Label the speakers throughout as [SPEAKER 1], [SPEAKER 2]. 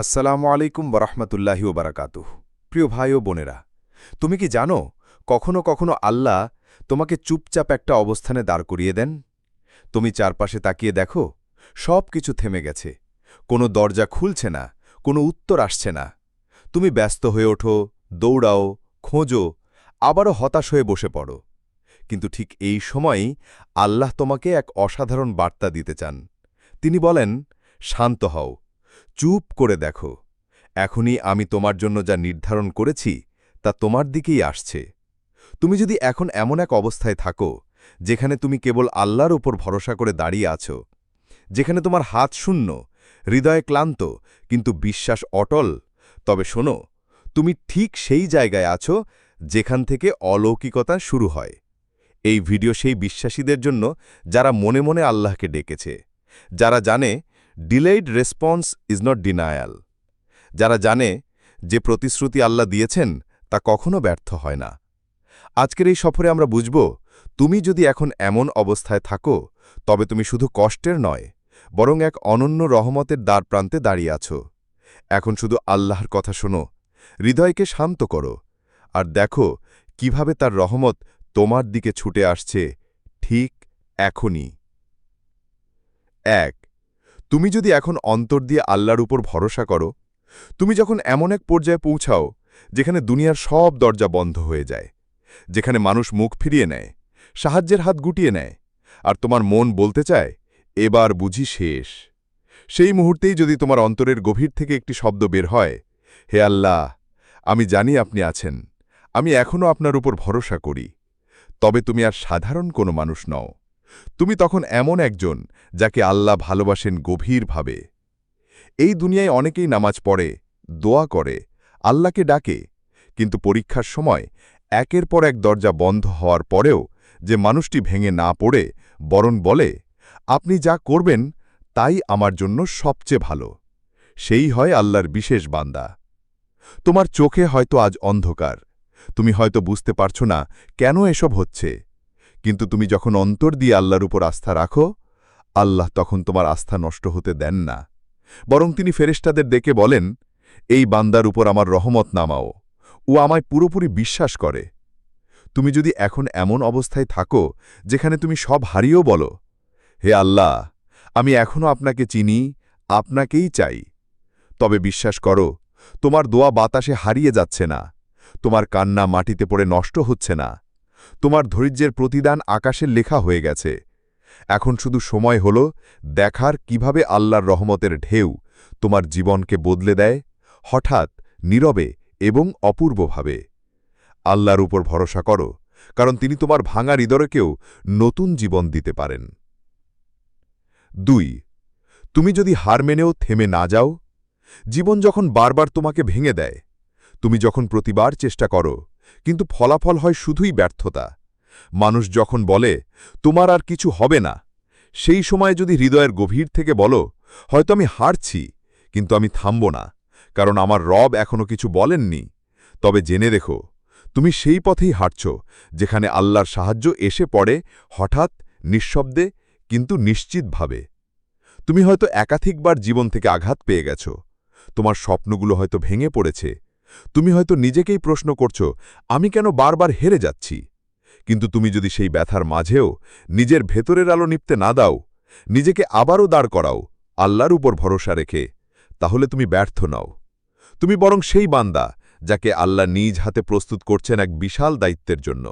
[SPEAKER 1] আসসালামু আলাইকুম বরহমতুল্লাহি ওবারাকাতুহ। প্রিয় ভাই ও বোনেরা, তুমি কি জানো কখনো কখনো আল্লাহ তোমাকে চুপচাপ একটা অবস্থানে দাঁড় করিয়ে দেন? তুমি চারপাশে তাকিয়ে দেখো সব কিছু থেমে গেছে, কোনো দরজা খুলছে না, কোনো উত্তর আসছে না। তুমি ব্যস্ত হয়ে ওঠো, দৌড়াও, খোঁজো, আবারও হতাশ হয়ে বসে পড়ো। কিন্তু ঠিক এই সময়ই আল্লাহ তোমাকে এক অসাধারণ বার্তা দিতে চান। তিনি বলেন, শান্ত হও চুপ করে দেখো। এখনই আমি তোমার জন্য যা নির্ধারণ করেছি, তা তোমার দিকেই আসছে। তুমি যদি এখন এমন এক অবস্থায় থাকো, যেখানে তুমি কেবল আল্লাহর উপর ভরসা করে দাঁড়িয়ে আছো, যেখানে তোমার হাত শূন্য, হৃদয়ে ক্লান্ত, কিন্তু বিশ্বাস অটল, তবে শোনো, তুমি ঠিক সেই জায়গায় আছো, যেখান থেকে অলৌকিকতা শুরু হয়। এই ভিডিও সেই বিশ্বাসীদের জন্য যারা মনে মনে আল্লাহকে ডেকেছে, যারা জানে delayed response is not denial. যারা জানে যে প্রতিশ্রুতি আল্লাহ দিয়েছেন, তা কখনো ব্যর্থ হয় না। আজকের এই সফরে আমরা বুঝব, তুমি যদি এখন এমন অবস্থায় থাকো, তবে তুমি শুধু কষ্টের নয়, বরং এক অনন্য রহমতের দ্বার প্রান্তে দাঁড়িয়ে আছো। এখন শুধু আল্লাহর কথা শোনো, হৃদয়কে শান্ত করো, আর দেখো কীভাবে তার রহমত তোমার দিকে ছুটে আসছে ঠিক এখনই। এক তুমি যদি এখন অন্তর দিয়ে আল্লাহর উপর ভরসা করো, তুমি যখন এমন এক পর্যায়ে পৌঁছাও, যেখানে দুনিয়ার সব দরজা বন্ধ হয়ে যায়, যেখানে মানুষ মুখ ফিরিয়ে নেয়, সাহায্যের হাত গুটিয়ে নেয়, আর তোমার মন বলতে চায়, এবার বুঝি শেষ। সেই মুহূর্তেই যদি তোমার অন্তরের গভীর থেকে একটি শব্দ বের হয়, হে আল্লাহ, আমি জানি আপনি আছেন, আমি এখনও আপনার উপর ভরসা করি, তবে তুমি আর সাধারণ কোনো মানুষ নও। তুমি তখন এমন একজন যাকে আল্লাহ ভালোবাসেন গভীরভাবে। এই দুনিয়ায় অনেকেই নামাজ পড়ে, দোয়া করে, আল্লাহকে ডাকে, কিন্তু পরীক্ষার সময় একের পর এক দরজা বন্ধ হওয়ার পরেও যে মানুষটি ভেঙে না পড়ে, বরণ বলে, আপনি যা করবেন, তাই আমার জন্য সবচেয়ে ভালো। সেই হয় আল্লাহর বিশেষ বান্দা। তোমার চোখে হয়তো আজ অন্ধকার। তুমি হয়তো বুঝতে পারছ না কেন এসব হচ্ছে। কিন্তু তুমি যখন অন্তর দিয়ে আল্লাহর উপর আস্থা রাখো, আল্লাহ তখন তোমার আস্থা নষ্ট হতে দেন না। বরং তিনি ফেরেশতাদের ডেকে বলেন, এই বান্দার উপর আমার রহমত নামাও। ও আমায় পুরোপুরি বিশ্বাস করে। তুমি যদি এখন এমন অবস্থায় থাকো, যেখানে তুমি সব হারিয়েও বলো, হে আল্লাহ, আমি এখনও আপনাকে চিনি, আপনাকেই চাই। তবে বিশ্বাস করো, তোমার দোয়া বাতাসে হারিয়ে যাচ্ছে না, তোমার কান্না মাটিতে পড়ে নষ্ট হচ্ছে না। তোমার ধৈর্যের প্রতিদান আকাশের লেখা হয়ে গেছে। এখন শুধু সময় হল দেখার কীভাবে আল্লাহর রহমতের ঢেউ তোমার জীবনকে বদলে দেয়, হঠাৎ, নীরবে এবং অপূর্বভাবে। আল্লাহর উপর ভরসা করো, কারণ তিনি তোমার ভাঙা হৃদয়কেও নতুন জীবন দিতে পারেন। দুই, তুমি যদি হার মেনেও থেমে না যাও, জীবন যখন বারবার তোমাকে ভেঙে দেয়, তুমি যখন প্রতিবার চেষ্টা করো কিন্তু ফলাফল হয় শুধুই ব্যর্থতা। মানুষ যখন বলে, তোমার আর কিছু হবে না সেই সময় যদি হৃদয়ের গভীর থেকে বলো, হয়তো আমি হারছি, কিন্তু আমি থামব না, কারণ আমার রব এখনও কিছু বলেননি তবে জেনে রেখো, তুমি সেই পথেই হাঁটছ, যেখানে আল্লাহর সাহায্য এসে পড়ে হঠাৎ, নিঃশব্দে, কিন্তু নিশ্চিতভাবে। তুমি হয়তো একাধিকবার জীবন থেকে আঘাত পেয়ে গেছ। তোমার স্বপ্নগুলো হয়তো ভেঙে পড়েছে। তুমি হয়তো নিজেকেই প্রশ্ন করছ, আমি কেন বারবার হেরে যাচ্ছি? কিন্তু তুমি যদি সেই ব্যথার মাঝেও নিজের ভেতরের আলো নিপতে না দাও, নিজেকে আবারও দাঁড় করাও, আল্লাহর উপর ভরসা রেখে, তাহলে তুমি ব্যর্থ নাও। তুমি বরং সেই বান্দা যাকে আল্লাহ নিজ হাতে প্রস্তুত করছেন এক বিশাল দায়িত্বের জন্য।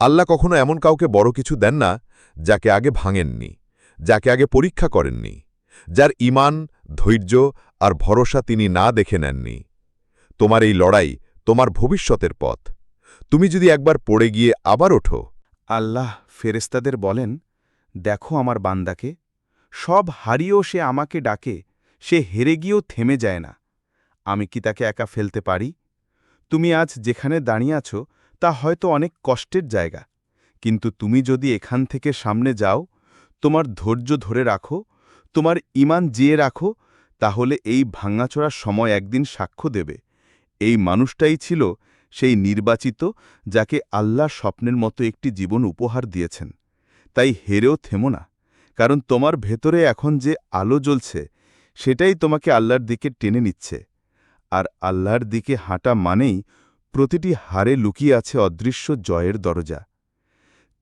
[SPEAKER 1] আল্লাহ কখনো এমন কাউকে বড় কিছু দেন না যাকে আগে ভাঙেননি, যাকে আগে পরীক্ষা করেননি, যার ইমান, ধৈর্য আর ভরসা তিনি না দেখে নেননি। তোমার এই লড়াই তোমার ভবিষ্যতের পথ। তুমি যদি একবার পড়ে গিয়ে আবার ওঠো।
[SPEAKER 2] আল্লাহ ফেরেস্তাদের বলেন, দেখো আমার বান্দাকে, সব হারিয়েও সে আমাকে ডাকে, সে হেরে গিয়েও থেমে যায় না। আমি কি তাকে একা ফেলতে পারি? তুমি আজ যেখানে দাঁড়িয়ে আছো, তা হয়তো অনেক কষ্টের জায়গা। কিন্তু তুমি যদি এখান থেকে সামনে যাও, তোমার ধৈর্য ধরে রাখো, তোমার ইমান জিয়ে রাখো, তাহলে এই ভাঙাচোরার সময় একদিন সাক্ষ্য দেবে। এই মানুষটাই ছিল সেই নির্বাচিত যাকে আল্লাহ স্বপ্নের মতো একটি জীবন উপহার দিয়েছেন। তাই হেরেও থেমো না, কারণ তোমার ভেতরে এখন যে আলো জ্বলছে, সেটাই তোমাকে আল্লাহর দিকে টেনে নিচ্ছে। আর আল্লাহর দিকে হাঁটা মানেই প্রতিটি হারে লুকিয়ে আছে অদৃশ্য জয়ের দরজা।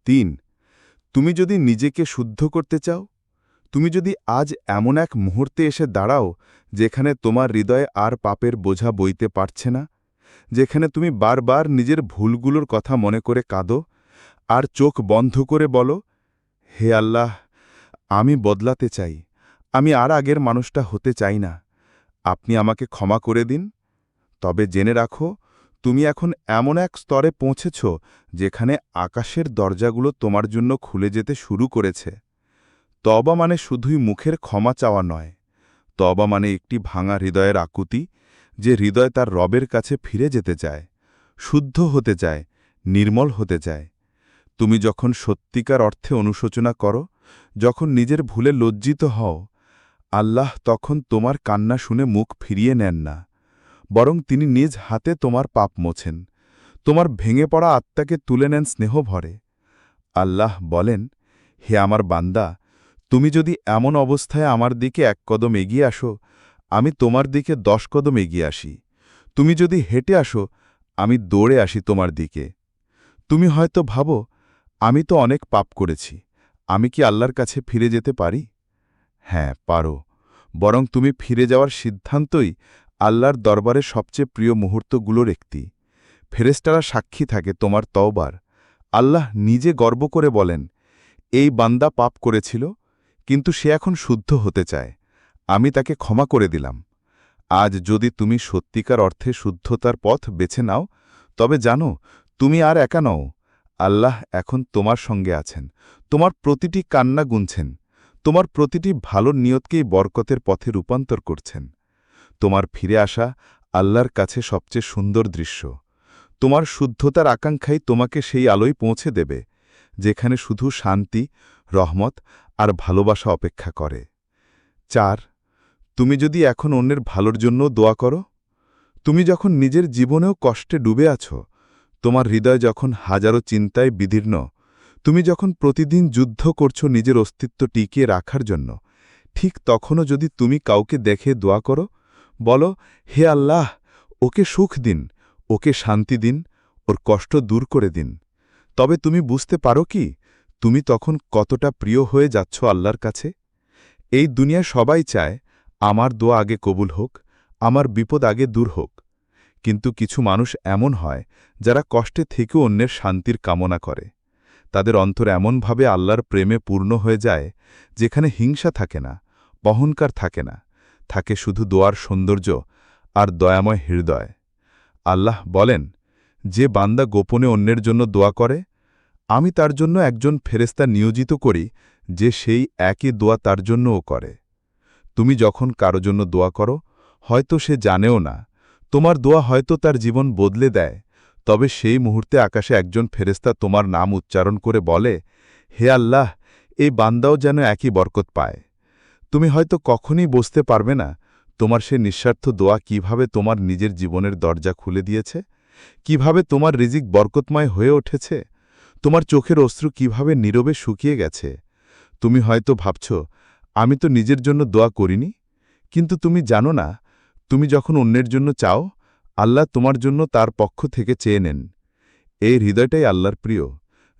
[SPEAKER 2] তিন, তুমি যদি নিজেকে শুদ্ধ করতে চাও তুমি যদি আজ এমন এক মুহূর্তে এসে দাঁড়াও, যেখানে তোমার হৃদয়ে আর পাপের বোঝা বইতে পারছে না, যেখানে তুমি বারবার নিজের ভুলগুলোর কথা মনে করে কাঁদো, আর চোখ বন্ধ করে বলো, হে আল্লাহ, আমি বদলাতে চাই, আমি আর আগের মানুষটা হতে চাই না, আপনি আমাকে ক্ষমা করে দিন। তবে জেনে রাখো, তুমি এখন এমন এক স্তরে পৌঁছেছ, যেখানে আকাশের দরজাগুলো তোমার জন্য খুলে যেতে শুরু করেছে। তবা মানে শুধুই মুখের ক্ষমা চাওয়া নয়। তবা মানে একটি ভাঙা হৃদয়ের আকুতি, যে হৃদয় তার রবের কাছে ফিরে যেতে চায়, শুদ্ধ হতে চায়, নির্মল হতে চায়। তুমি যখন সত্যিকার অর্থে অনুশোচনা করো, যখন নিজের ভুলে লজ্জিত হও, আল্লাহ তখন তোমার কান্না শুনে মুখ ফিরিয়ে নেন না। বরং তিনি নিজ হাতে তোমার পাপ মোছেন, তোমার ভেঙে পড়া আত্মাকে তুলে নেন স্নেহ ভরে। আল্লাহ বলেন, হে আমার বান্দা তুমি যদি এমন অবস্থায় আমার দিকে এক কদম এগিয়ে আসো, আমি তোমার দিকে দশ কদম এগিয়ে আসি। তুমি যদি হেঁটে আসো, আমি দৌড়ে আসি তোমার দিকে। তুমি হয়তো ভাবো, আমি তো অনেক পাপ করেছি, আমি কি আল্লাহর কাছে ফিরে যেতে পারি? হ্যাঁ পারো। বরং তুমি ফিরে যাওয়ার সিদ্ধান্তই আল্লাহর দরবারে সবচেয়ে প্রিয় মুহূর্তগুলোর একটি। ফেরেস্তারা সাক্ষী থাকে তোমার তওবার। আল্লাহ নিজে গর্ব করে বলেন, এই বান্দা পাপ করেছিল কিন্তু সে এখন শুদ্ধ হতে চায়। আমি তাকে ক্ষমা করে দিলাম। আজ যদি তুমি সত্যিকার অর্থে শুদ্ধতার পথ বেছে নাও, তবে জানো, তুমি আর একা নও। আল্লাহ এখন তোমার সঙ্গে আছেন। তোমার প্রতিটি কান্না গুনছেন। তোমার প্রতিটি ভালো নিয়তকেই বরকতের পথে রূপান্তর করছেন। তোমার ফিরে আসা আল্লাহর কাছে সবচেয়ে সুন্দর দৃশ্য। তোমার শুদ্ধতার আকাঙ্ক্ষাই তোমাকে সেই আলোয় পৌঁছে দেবে, যেখানে শুধু শান্তি রহমত আর ভালোবাসা অপেক্ষা করে। চার, তুমি যদি এখন অন্যের ভালোর জন্য দোয়া করো, তুমি যখন নিজের জীবনেও কষ্টে ডুবে আছো, তোমার হৃদয় যখন হাজারো চিন্তায় বিদীর্ণ, তুমি যখন প্রতিদিন যুদ্ধ করছ নিজের অস্তিত্ব টিকিয়ে রাখার জন্য, ঠিক তখনও যদি তুমি কাউকে দেখে দোয়া করো, বলো, হে আল্লাহ, ওকে সুখ দিন, ওকে শান্তি দিন, ওর কষ্ট দূর করে দিন। তবে তুমি বুঝতে পারো কি তুমি তখন কতটা প্রিয় হয়ে যাচ্ছ আল্লাহর কাছে? এই দুনিয়া সবাই চায়, আমার দোয়া আগে কবুল হোক, আমার বিপদ আগে দূর হোক। কিন্তু কিছু মানুষ এমন হয়, যারা কষ্টে থেকেও অন্যের শান্তির কামনা করে। তাদের অন্তর এমনভাবে আল্লাহর প্রেমে পূর্ণ হয়ে যায়, যেখানে হিংসা থাকে না, অহংকার থাকে না, থাকে শুধু দোয়ার সৌন্দর্য আর দয়াময় হৃদয়। আল্লাহ বলেন, যে বান্দা গোপনে অন্যের জন্য দোয়া করে আমি তার জন্য একজন ফেরেস্তা নিয়োজিত করি, যে সেই একই দোয়া তার জন্যও করে। তুমি যখন কারও জন্য দোয়া করো, হয়তো সে জানেও না। তোমার দোয়া হয়তো তার জীবন বদলে দেয়। তবে সেই মুহূর্তে আকাশে একজন ফেরেস্তা তোমার নাম উচ্চারণ করে বলে, হে আল্লাহ, এই বান্দাও যেন একই বরকত পায়। তুমি হয়তো কখনই বুঝতে পারবে না, তোমার সে নিঃস্বার্থ দোয়া কীভাবে তোমার নিজের জীবনের দরজা খুলে দিয়েছে? কীভাবে তোমার রিজিক বরকতময় হয়ে উঠেছে? তোমার চোখের অশ্রু কীভাবে নীরবে শুকিয়ে গেছে? তুমি হয়তো ভাবছ, আমি তো নিজের জন্য দোয়া করিনি। কিন্তু তুমি জানো না, তুমি যখন অন্যের জন্য চাও, আল্লাহ তোমার জন্য তার পক্ষ থেকে চেয়ে নেন। এই হৃদয়টাই আল্লাহর প্রিয়,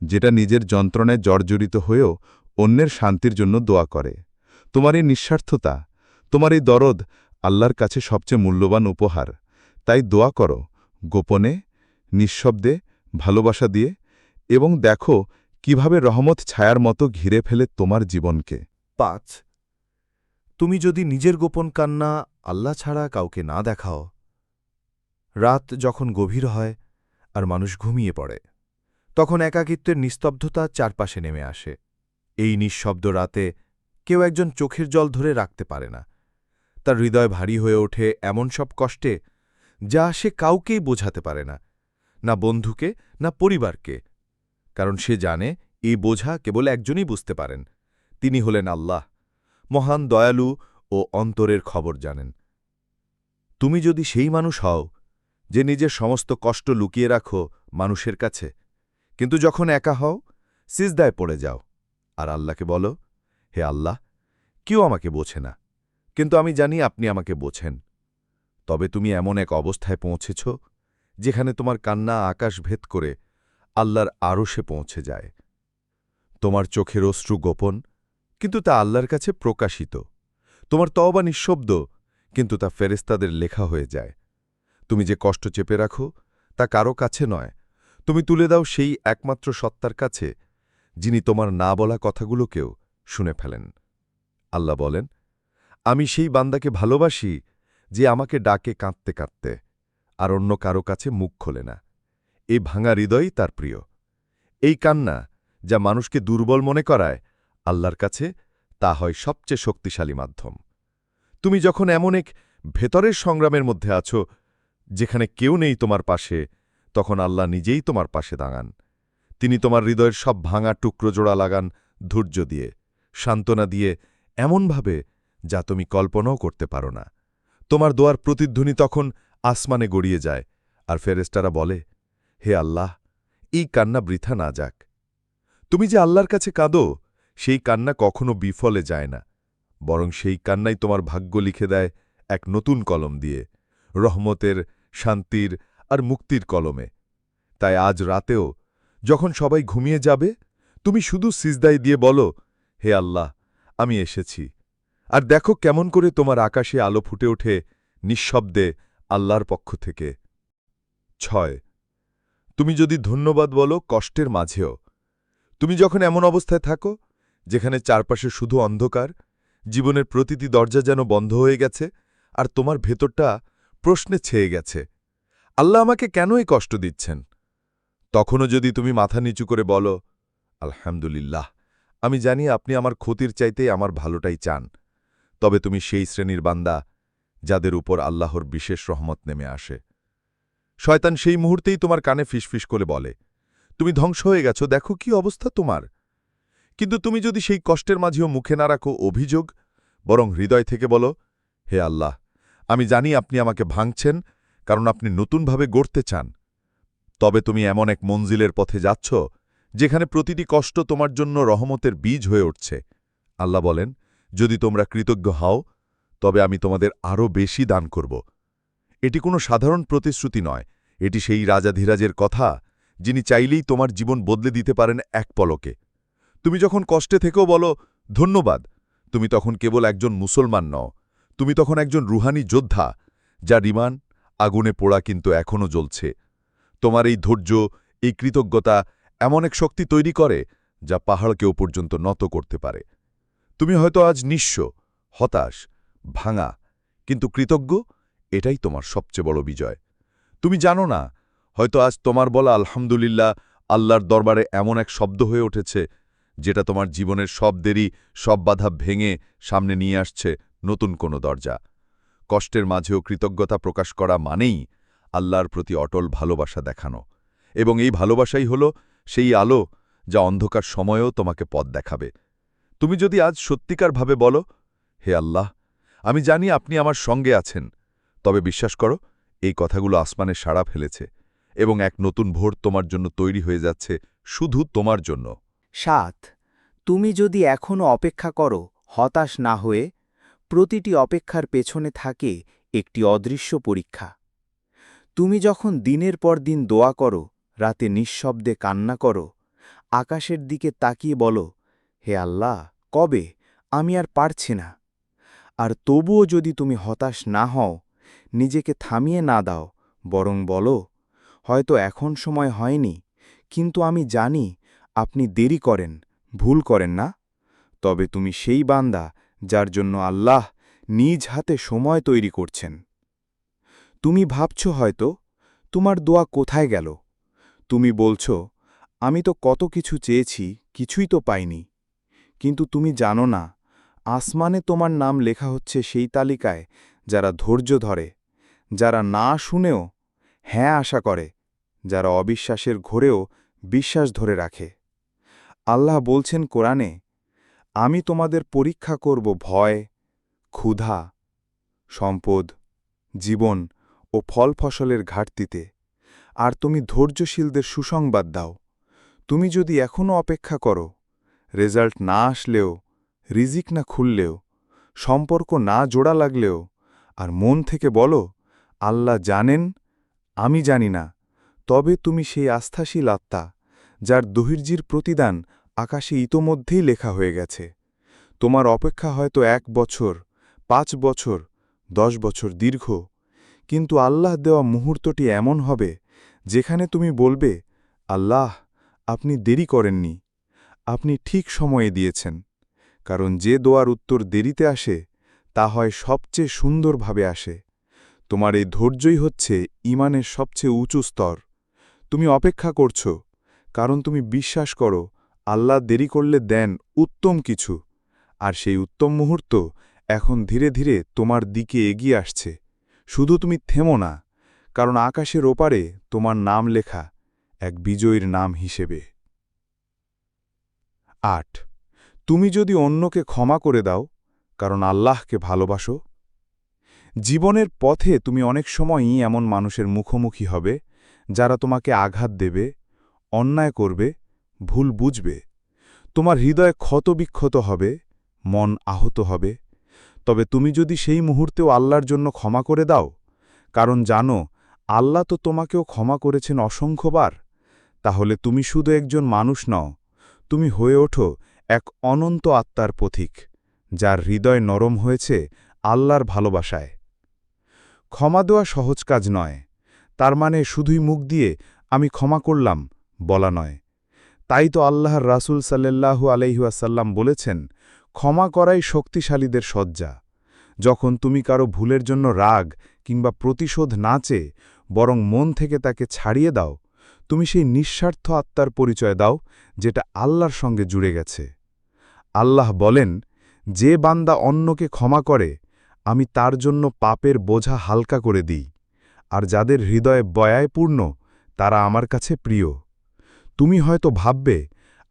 [SPEAKER 2] যেটা নিজের যন্ত্রণায় জর্জরিত হয়েও অন্যের শান্তির জন্য দোয়া করে। তোমার এই নিঃস্বার্থতা, তোমার এই দরদ আল্লাহর কাছে সবচেয়ে মূল্যবান উপহার। তাই দোয়া করো, গোপনে, নিঃশব্দে, ভালোবাসা দিয়ে এবং দেখো কীভাবে রহমত ছায়ার মতো ঘিরে ফেলে তোমার জীবনকে।
[SPEAKER 1] পাঁচ, তুমি যদি নিজের গোপন কান্না আল্লাহ ছাড়া কাউকে না দেখাও, রাত যখন গভীর হয় আর মানুষ ঘুমিয়ে পড়ে, তখন একাকিত্বের নিস্তব্ধতা চারপাশে নেমে আসে। এই নিঃশব্দ রাতে কেউ একজন চোখের জল ধরে রাখতে পারে না। তার হৃদয় ভারী হয়ে ওঠে এমন সব কষ্টে যা সে কাউকেই বোঝাতে পারে না না বন্ধুকে, না পরিবারকে। কারণ সে জানে, এই বোঝা কেবল একজনই বুঝতে পারেন। তিনি হলেন আল্লাহ। মহান দয়ালু ও অন্তরের খবর জানেন। তুমি যদি সেই মানুষ হও, যে নিজের সমস্ত কষ্ট লুকিয়ে রাখো মানুষের কাছে, কিন্তু যখন একা হও, সিজদায় পড়ে যাও। আর আল্লাহকে বলো, হে আল্লাহ, কেউ আমাকে বোঝে না, কিন্তু আমি জানি আপনি আমাকে বোঝেন। তবে তুমি এমন এক অবস্থায় পৌঁছেছ, যেখানে তোমার কান্না আকাশ ভেদ করে আল্লাহর আরও সে পৌঁছে যায়। তোমার চোখের অশ্রু গোপন, কিন্তু তা আল্লাহর কাছে প্রকাশিত। তোমার তওবা নিঃশব্দ, কিন্তু তা ফেরেস্তাদের লেখা হয়ে যায়। তুমি যে কষ্ট চেপে রাখো, তা কারও কাছে নয়। তুমি তুলে দাও সেই একমাত্র সত্তার কাছে, যিনি তোমার না বলা কথাগুলোকেও শুনে ফেলেন। আল্লাহ বলেন, আমি সেই বান্দাকে ভালোবাসি, যে আমাকে ডাকে কাঁদতে কাঁদতে, আর অন্য কারও কাছে মুখ খোলে না। এই ভাঙা হৃদয়ই তার প্রিয়। এই কান্না যা মানুষকে দুর্বল মনে করায়, আল্লাহর কাছে তা হয় সবচেয়ে শক্তিশালী মাধ্যম। তুমি যখন এমন এক ভেতরের সংগ্রামের মধ্যে আছো, যেখানে কেউ নেই তোমার পাশে, তখন আল্লাহ নিজেই তোমার পাশে দাঁড়ান। তিনি তোমার হৃদয়ের সব ভাঙা টুকরো জোড়া লাগান ধৈর্য দিয়ে, সান্ত্বনা দিয়ে, এমনভাবে যা তুমি কল্পনাও করতে পারো না। তোমার দোয়ার প্রতিধ্বনি তখন আসমানে গড়িয়ে যায়, আর ফেরেস্টারা বলে হে আল্লাহ, এই কান্না বৃথা না যাক। তুমি যে আল্লাহর কাছে কাঁদো, সেই কান্না কখনো বিফলে যায় না। বরং সেই কান্নাই তোমার ভাগ্য লিখে দেয় এক নতুন কলম দিয়ে, রহমতের, শান্তির আর মুক্তির কলমে। তাই আজ রাতেও যখন সবাই ঘুমিয়ে যাবে, তুমি শুধু সিজদাই দিয়ে বলো, হে আল্লাহ, আমি এসেছি। আর দেখো কেমন করে তোমার আকাশে আলো ফুটে ওঠে নিঃশব্দে আল্লাহর পক্ষ থেকে। ছয় তুমি যদি ধন্যবাদ বলো কষ্টের মাঝেও। তুমি যখন এমন অবস্থায় থাকো, যেখানে চারপাশে শুধু অন্ধকার, জীবনের প্রতিটি দরজা যেন বন্ধ হয়ে গেছে, আর তোমার ভেতরটা প্রশ্নে ছেয়ে গেছে। আল্লাহ আমাকে কেন এই কষ্ট দিচ্ছেন? তখনও যদি তুমি মাথা নিচু করে বলো, আলহামদুলিল্লাহ, আমি জানি আপনি আমার ক্ষতির চাইতেই আমার ভালোটাই চান। তবে তুমি সেই শ্রেণির বান্দা, যাদের উপর আল্লাহর বিশেষ রহমত নেমে আসে। শয়তান সেই মুহূর্তেই তোমার কানে ফিসফিস করে বলে, তুমি ধ্বংস হয়ে গেছো, দেখো কি অবস্থা তোমার। কিন্তু তুমি যদি সেই কষ্টের মাঝেও মুখে না রাখো অভিযোগ, বরং হৃদয় থেকে বলো, হে আল্লাহ, আমি জানি আপনি আমাকে ভাঙছেন, কারণ আপনি নতুনভাবে গড়তে চান। তবে তুমি এমন এক মঞ্জিলের পথে যাচ্ছ, যেখানে প্রতিটি কষ্ট তোমার জন্য রহমতের বীজ হয়ে উঠছে। আল্লাহ বলেন, যদি তোমরা কৃতজ্ঞ হও, তবে আমি তোমাদের আরও বেশি দান করব। এটি কোনো সাধারণ প্রতিশ্রুতি নয়। এটি সেই রাজাধীরাজের কথা, যিনি চাইলেই তোমার জীবন বদলে দিতে পারেন এক পলকে। তুমি যখন কষ্টে থেকেও বলো, ধন্যবাদ। তুমি তখন কেবল একজন মুসলমান নও। তুমি তখন একজন রুহানি যোদ্ধা যা রিমান আগুনে পোড়া কিন্তু এখনও জ্বলছে। তোমার এই ধৈর্য, এই কৃতজ্ঞতা এমন এক শক্তি তৈরি করে, যা পাহাড়কেও পর্যন্ত নত করতে পারে। তুমি হয়তো আজ নিঃস্ব, হতাশ, ভাঙা, কিন্তু কৃতজ্ঞ এটাই তোমার সবচেয়ে বড় বিজয়। তুমি জানো না, হয়তো আজ তোমার বলা আলহামদুলিল্লাহ আল্লাহর দরবারে এমন এক শব্দ হয়ে উঠেছে, যেটা তোমার জীবনের সব দেরি, সব বাধা ভেঙে সামনে নিয়ে আসছে নতুন কোনো দরজা। কষ্টের মাঝেও কৃতজ্ঞতা প্রকাশ করা মানেই আল্লাহর প্রতি অটল ভালোবাসা দেখানো। এবং এই ভালোবাসাই হল সেই আলো যা অন্ধকার সময়েও তোমাকে পথ দেখাবে। তুমি যদি আজ সত্যিকারভাবে বলো, হে আল্লাহ, আমি জানি আপনি আমার সঙ্গে আছেন তবে বিশ্বাস করো, এই কথাগুলো আসমানে সাড়া ফেলেছে এবং এক নতুন ভোর তোমার জন্য তৈরি হয়ে যাচ্ছে শুধু তোমার জন্য।
[SPEAKER 3] সাত, তুমি যদি এখনও অপেক্ষা করো, হতাশ না হয়ে, প্রতিটি অপেক্ষার পেছনে থাকে একটি অদৃশ্য পরীক্ষা। তুমি যখন দিনের পর দিন দোয়া করো, রাতে নিঃশব্দে কান্না করো, আকাশের দিকে তাকিয়ে বলো, হে আল্লাহ, কবে? আমি আর পারছি না। আর তবুও যদি তুমি হতাশ না হও নিজেকে থামিয়ে না দাও, বরং বলো, হয়তো এখন সময় হয়নি, কিন্তু আমি জানি আপনি দেরি করেন, ভুল করেন না। তবে তুমি সেই বান্দা যার জন্য আল্লাহ নিজ হাতে সময় তৈরি করছেন। তুমি ভাবছ হয়তো, তোমার দোয়া কোথায় গেল? তুমি বলছ, আমি তো কত কিছু চেয়েছি, কিছুই তো পাইনি। কিন্তু তুমি জানো না, আসমানে তোমার নাম লেখা হচ্ছে সেই তালিকায় যারা ধৈর্য ধরে যারা না শুনেও হ্যাঁ আশা করে, যারা অবিশ্বাসের ঘোরেও বিশ্বাস ধরে রাখে। আল্লাহ বলছেন কোরআনে, আমি তোমাদের পরীক্ষা করব ভয়, ক্ষুধা, সম্পদ, জীবন ও ফল ফসলের ঘাটতিতে। আর তুমি ধৈর্যশীলদের সুসংবাদ দাও। তুমি যদি এখনও অপেক্ষা করো, রেজাল্ট না আসলেও, রিজিক না খুললেও,
[SPEAKER 1] সম্পর্ক না জোড়া লাগলেও, আর মন থেকে বলো আল্লাহ জানেন, আমি জানি না। তবে তুমি সেই আস্থাশীল আত্মা, যার দহির্জির প্রতিদান আকাশে ইতোমধ্যেই লেখা হয়ে গেছে। তোমার অপেক্ষা হয়তো এক বছর, পাঁচ বছর, দশ বছর দীর্ঘ, কিন্তু আল্লাহ দেওয়া মুহূর্তটি এমন হবে, যেখানে তুমি বলবে, আল্লাহ, আপনি দেরি করেননি, আপনি ঠিক সময়ে দিয়েছেন। কারণ যে দোয়ার উত্তর দেরিতে আসে, তা হয় সবচেয়ে সুন্দরভাবে আসে। তোমার এই ধৈর্যই হচ্ছে ইমানের সবচেয়ে উঁচু স্তর। তুমি অপেক্ষা করছ, কারণ তুমি বিশ্বাস করো, আল্লাহ দেরি করলে দেন উত্তম কিছু। আর সেই উত্তম মুহূর্ত এখন ধীরে ধীরে তোমার দিকে এগিয়ে আসছে। শুধু তুমি থেমো না, কারণ আকাশের ওপারে তোমার নাম লেখা এক বিজয়ীর নাম হিসেবে। আট, তুমি যদি অন্যকে ক্ষমা করে দাও, কারণ আল্লাহকে ভালোবাসো জীবনের পথে তুমি অনেক সময়ই এমন মানুষের মুখোমুখি হবে, যারা তোমাকে আঘাত দেবে, অন্যায় করবে, ভুল বুঝবে। তোমার হৃদয় ক্ষতবিক্ষত হবে, মন আহত হবে। তবে তুমি যদি সেই মুহূর্তেও আল্লাহর জন্য ক্ষমা করে দাও, কারণ জানো, আল্লাহ তো তোমাকেও ক্ষমা করেছেন অসংখ্যবার, তাহলে তুমি শুধু একজন মানুষ নও, তুমি হয়ে ওঠো এক অনন্ত আত্মার পথিক, যার হৃদয় নরম হয়েছে আল্লাহর ভালোবাসায়। ক্ষমা দেওয়া সহজ কাজ নয়। তার মানে শুধুই মুখ দিয়ে আমি ক্ষমা করলাম বলা নয়। তাই তো আল্লাহর রাসূল সাল্লাল্লাহু আলাইহুয়াসাল্লাম বলেছেন, ক্ষমা করাই শক্তিশালীদের সজ্জা যখন তুমি কারও ভুলের জন্য রাগ কিংবা প্রতিশোধ না চেয়ে বরং মন থেকে তাকে ছাড়িয়ে দাও, তুমি সেই নিঃস্বার্থ আত্মার পরিচয় দাও যেটা আল্লাহর সঙ্গে জুড়ে গেছে। আল্লাহ বলেন, যে বান্দা অন্যকে ক্ষমা করে আমি তার জন্য পাপের বোঝা হালকা করে দিই, আর যাদের হৃদয়ে বয়ায় পূর্ণ তারা আমার কাছে প্রিয়। তুমি হয়তো ভাববে,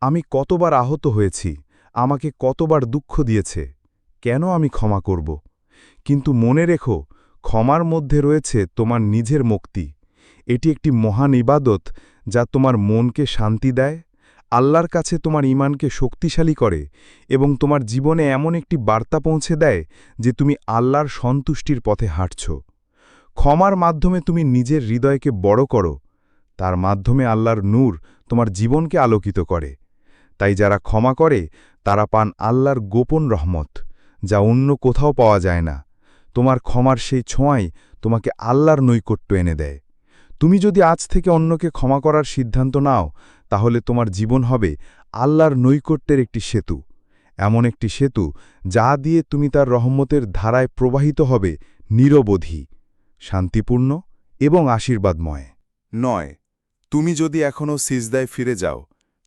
[SPEAKER 1] আমি কতবার আহত হয়েছি, আমাকে কতবার দুঃখ দিয়েছে, কেন আমি ক্ষমা করব? কিন্তু মনে রেখো, ক্ষমার মধ্যে রয়েছে তোমার নিজের মুক্তি। এটি একটি মহান ইবাদত যা তোমার মনকে শান্তি দেয় আল্লাহর কাছে তোমার ইমানকে শক্তিশালী করে এবং তোমার জীবনে এমন একটি বার্তা পৌঁছে দেয় যে তুমি আল্লাহর সন্তুষ্টির পথে হাঁটছ। ক্ষমার মাধ্যমে তুমি নিজের হৃদয়কে বড় করো। তার মাধ্যমে আল্লাহর নূর তোমার জীবনকে আলোকিত করে। তাই যারা ক্ষমা করে, তারা পান আল্লাহর গোপন রহমত, যা অন্য কোথাও পাওয়া যায় না। তোমার ক্ষমার সেই ছোঁয়াই তোমাকে আল্লাহর নৈকট্য এনে দেয়। তুমি যদি আজ থেকে অন্যকে ক্ষমা করার সিদ্ধান্ত নাও, তাহলে তোমার জীবন হবে আল্লাহর নৈকট্যের একটি সেতু। এমন একটি সেতু যা দিয়ে তুমি তার রহমতের ধারায় প্রবাহিত হবে নিরবধি, শান্তিপূর্ণ এবং আশীর্বাদময়। নয়, তুমি যদি এখনও সিজদায় ফিরে যাও,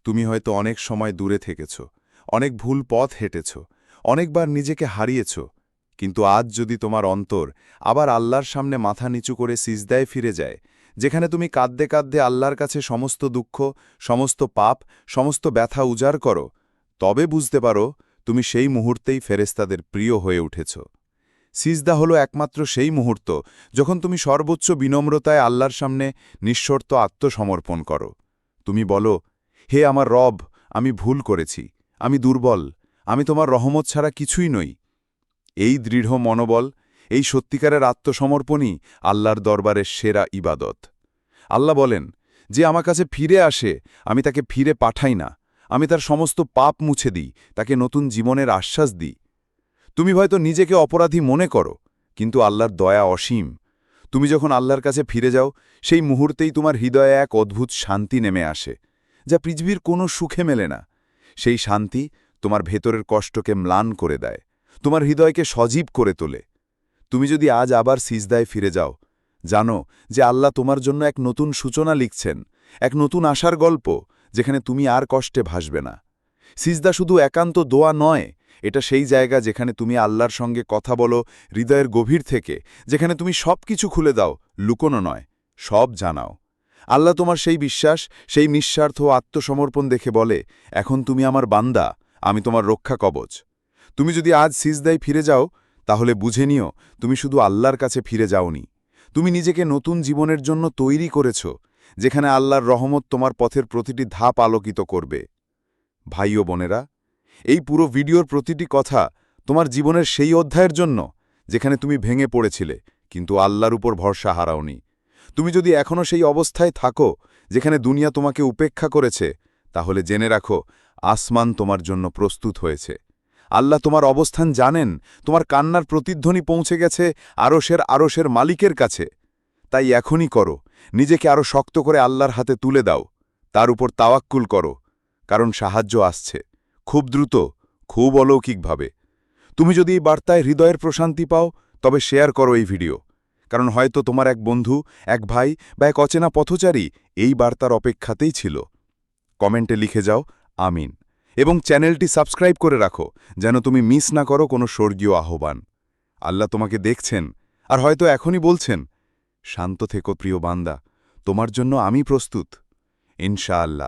[SPEAKER 1] তুমি হয়তো অনেক সময় দূরে থেকেছ, অনেক ভুল পথ হেঁটেছ, অনেকবার নিজেকে হারিয়েছ, কিন্তু আজ যদি তোমার অন্তর আবার আল্লাহর সামনে মাথা নিচু করে সিজদায় ফিরে যায় যেখানে তুমি কাঁদতে কাঁদতে আল্লাহর কাছে সমস্ত দুঃখ, সমস্ত পাপ, সমস্ত ব্যথা উজাড় করো, তবে বুঝতে পারো তুমি সেই মুহূর্তেই ফেরেস্তাদের প্রিয় হয়ে উঠেছ। সিজদা হলো একমাত্র সেই মুহূর্ত যখন তুমি সর্বোচ্চ বিনম্রতায় আল্লাহর সামনে নিঃশর্ত আত্মসমর্পণ করো। তুমি বলো, হে আমার রব, আমি ভুল করেছি, আমি দুর্বল, আমি তোমার রহমত ছাড়া কিছুই নই। এই দৃঢ় মনোবল এই সত্যিকারের আত্মসমর্পণই আল্লাহর দরবারের সেরা ইবাদত। আল্লাহ বলেন, যে আমার কাছে ফিরে আসে, আমি তাকে ফিরে পাঠাই না। আমি তার সমস্ত পাপ মুছে দিই, তাকে নতুন জীবনের আশ্বাস দিই। তুমি হয়তো নিজেকে অপরাধী মনে করো, কিন্তু আল্লাহর দয়া অসীম। তুমি যখন আল্লাহর কাছে ফিরে যাও, সেই মুহূর্তেই তোমার হৃদয়ে এক অদ্ভুত শান্তি নেমে আসে, যা পৃথিবীর কোনো সুখে মেলে না। সেই শান্তি তোমার ভেতরের কষ্টকে ম্লান করে দেয়, তোমার হৃদয়কে সজীব করে তোলে। তুমি যদি আজ আবার সিজদায় ফিরে যাও, জানো যে আল্লাহ তোমার জন্য এক নতুন সূচনা লিখছেন, এক নতুন আশার গল্প, যেখানে তুমি আর কষ্টে ভাসবে না। সিজদা শুধু একান্ত দোয়া নয়, এটা সেই জায়গা যেখানে তুমি আল্লাহর সঙ্গে কথা বলো, হৃদয়ের গভীর থেকে, যেখানে তুমি সব কিছু খুলে দাও, লুকোনো নয়, সব জানাও। আল্লাহ তোমার সেই বিশ্বাস, সেই নিঃস্বার্থ আত্মসমর্পণ দেখে বলে, এখন তুমি আমার বান্দা, আমি তোমার রক্ষা কবচ। তুমি যদি আজ সিজদায় ফিরে যাও তাহলে বুঝে নিও, তুমি শুধু আল্লাহর কাছে ফিরে যাওনি। তুমি নিজেকে নতুন জীবনের জন্য তৈরি করেছ, যেখানে আল্লাহর রহমত তোমার পথের প্রতিটি ধাপ আলোকিত করবে। ভাই ও বোনেরা, এই পুরো ভিডিওর প্রতিটি কথা তোমার জীবনের সেই অধ্যায়ের জন্য, যেখানে তুমি ভেঙে পড়েছিলে, কিন্তু আল্লাহর উপর ভরসা হারাওনি। তুমি যদি এখনও সেই অবস্থায় থাকো, যেখানে দুনিয়া তোমাকে উপেক্ষা করেছে, তাহলে জেনে রাখো, আসমান তোমার জন্য প্রস্তুত হয়েছে। আল্লাহ তোমার অবস্থান জানেন, তোমার কান্নার প্রতিধ্বনি পৌঁছে গেছে আরশের আরশের মালিকের কাছে। তাই এখনই করো, নিজেকে আরও শক্ত করে আল্লাহর হাতে তুলে দাও, তার উপর তাওয়াক্কুল করো, কারণ সাহায্য আসছে, খুব দ্রুত, খুব অলৌকিকভাবে। তুমি যদি এই বার্তায় হৃদয়ের প্রশান্তি পাও, তবে শেয়ার করো এই ভিডিও, কারণ হয়তো তোমার এক বন্ধু, এক ভাই বা এক অচেনা পথচারী এই বার্তার অপেক্ষাতেই ছিল। কমেন্টে লিখে যাও, আমিন। এবং চ্যানেলটি সাবস্ক্রাইব করে রাখো, যেন তুমি মিস না করো কোনো স্বর্গীয় আহ্বান। আল্লাহ তোমাকে দেখছেন, আর হয়তো এখনই বলছেন, শান্ত থেকো প্রিয় বান্দা, তোমার জন্য আমি প্রস্তুত। ইনশাআল্লাহ।